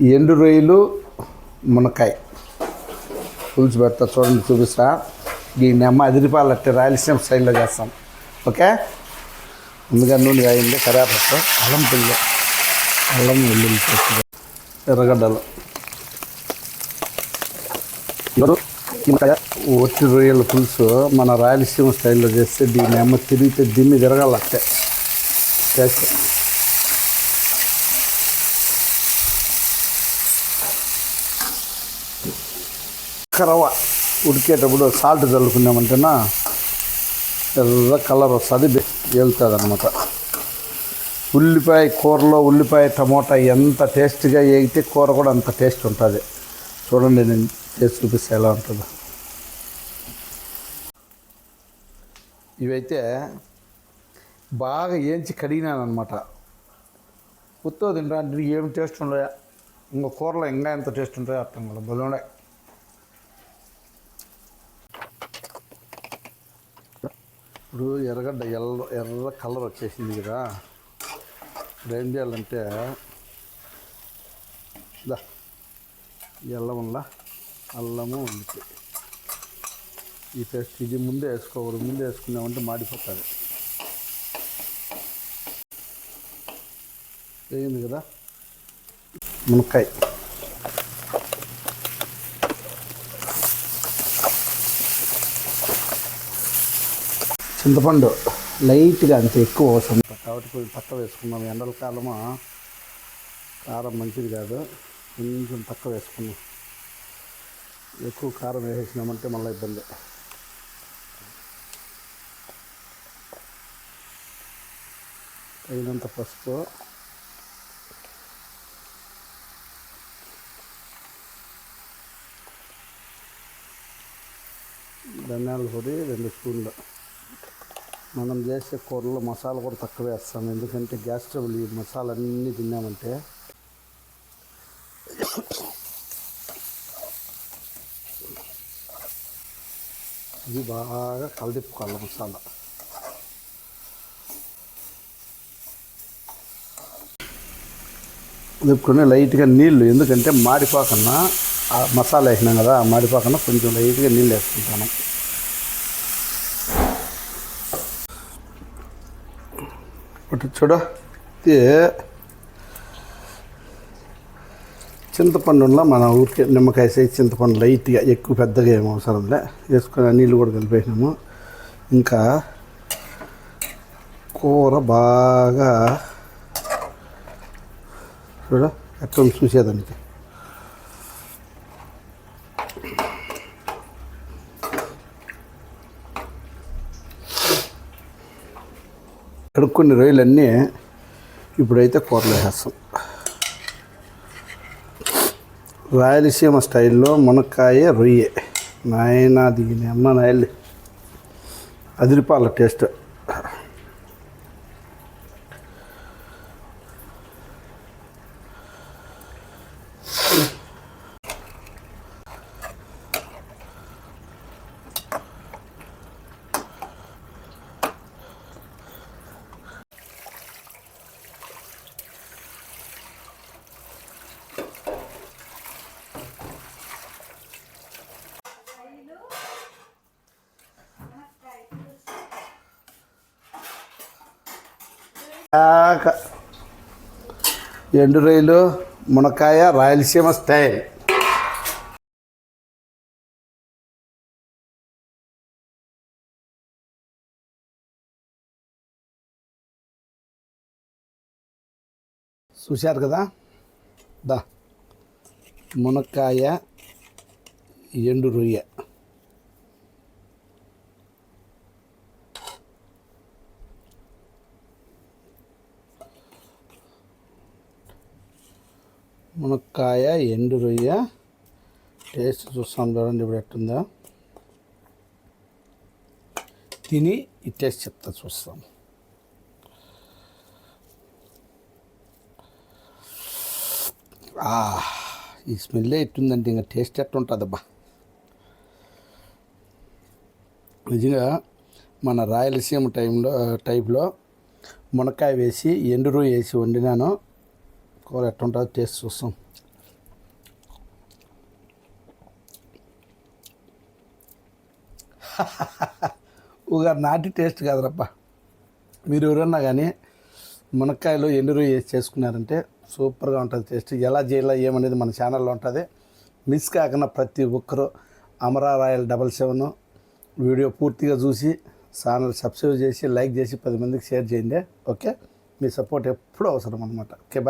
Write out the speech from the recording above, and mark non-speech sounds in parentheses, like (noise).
ఎండు రొయ్యలు మునక్కాయ. పులుసు పెడతా చూడండి చూపిస్తా. దీన్ని అమ్మ అదిరిపాలంటే రాయలసీమ స్టైల్లో చేస్తాం. ఓకే? ముందుగా నూనె వేయండి కరేపట్టు అల్లం పిల్లలు అల్లం వెల్లుల్లి పేస్ట్ ఎర్రగడ్డలు. ఒట్టి రొయ్యల పులుసు మన రాయలసీమ స్టైల్లో చేస్తే దీన్ని అమ్మ తిరిగితే దిమ్మి తిరగాలంటే టేస్ట్ కరవ ఉడికేటప్పుడు సాల్ట్ చల్లుకున్నామంటేనా ఎర్ర కలర్ వస్తుంది వెళ్తుంది అనమాట ఉల్లిపాయ కూరలో ఉల్లిపాయ టమోటా ఎంత టేస్ట్గా వేగితే కూర కూడా అంత టేస్ట్ ఉంటుంది. చూడండి నేను చేసి చూపిస్తే ఎలా ఉంటుందో. ఇవైతే బాగా ఏంచి కడిగినాను అనమాట ఉత్తో తింటా ఏం టేస్ట్ ఉండయా? ఇంకా కూరలో ఇంకా ఎంత టేస్ట్ ఉంటాయో అర్థం కదా బలుండే ఇప్పుడు ఎర్రగడ్డ ఎర్ర ఎర్ర కలర్ వచ్చేసింది కదా. ఇప్పుడు ఏం చేయాలంటే దా ఎల్లములా అల్లము ఉంది ఈ పేస్ట్ ఇది ముందే వేసుకోకూడదు ముందే వేసుకున్నామంటే మాడిపోతుంది. వేయింది కదా? మునక్కాయ. చింతపండు. లైట్గా అంత ఎక్కువ అవసరం కాబట్టి కొంచెం తక్కువ వేసుకున్నాం ఎండల కాలము కారం మంచిది కాదు. కొంచెం తక్కువ వేసుకున్నాం ఎక్కువ కారం వేసేసినామంటే మళ్ళీ ఇబ్బంది. తగినంత పసుపు. ధనియాల పొడి రెండు స్పూన్లు. మనం చేసే కూరలో మసాలా కూడా తక్కువ వేస్తాం. ఎందుకంటే గ్యాస్ ట్రబుల్. ఈ మసాలా అన్నీ తిన్నామంటే ఇది బాగా కలదిప్పుకోవాలి మసాలా. దిప్పుకునే లైట్గా నీళ్ళు ఎందుకంటే మాడిపోకన్నా ఆ మసాలా వేసినాం కదా ఆ మాడిపోకన్నా కొంచెం లైట్గా నీళ్ళు వేసుకుంటాను. చూడ. ఇది చింతపండులో మన ఊరికే నిమ్మకాయ సైజ్ చింతపండు లైట్గా ఎక్కువ పెద్దగా ఏం అవసరం లే. వేసుకొని నీళ్ళు కూడా కలిపేసినాము. ఇంకా కూర బాగా చూడ ఎక్కడ చూసేదానికి. కడుక్కుని రొయ్యలన్నీ ఇప్పుడైతే కూరలో వేస్తాం. రాయలసీమ స్టైల్లో మునక్కాయ రొయ్య. నాయన దిగిన అమ్మ నాయల్ని అదిరిపాల టేస్ట్. ఆక ఎండు రొయ్యలు మునక్కాయ రాయలసీమ స్టైల్. చూశారు కదా? దా. మునక్కాయ ఎండు రొయ్య. మునక్కాయ ఎండు రొయ్య. టేస్ట్ చూస్తాం చూడండి ఇప్పుడు ఎట్టుందా. తిని ఈ టేస్ట్ చెప్తా చూస్తాం. ఈ స్మెల్లే ఎట్టుందంటే ఇంకా టేస్ట్ ఎట్టుంటుందబ్బా. నిజంగా మన రాయలసీమ టైంలో టైప్లో మునక్కాయ వేసి ఎండు రొయ్య వేసి వండినాను. ఎట్లా ఎట్టుంటుందో టేస్ట్ చూస్తాం. (laughs) ఊగారు నాటి టేస్ట్ కాదురప్ప మీరు ఎవరన్నా కానీ మునక్కాయలు ఎండురు వేసి చేసుకున్నారంటే సూపర్గా ఉంటుంది టేస్ట్. ఎలా చేయాలో ఏమనేది మన ఛానల్లో ఉంటుంది. మిస్ కాకుండా ప్రతి ఒక్కరూ Amara royal double seven video పూర్తిగా చూసి ఛానల్ సబ్స్క్రైబ్ చేసి లైక్ చేసి పది మందికి షేర్ చేయండి. ఓకే? మీ సపోర్ట్ ఎప్పుడూ అవసరం అనమాట ఓకే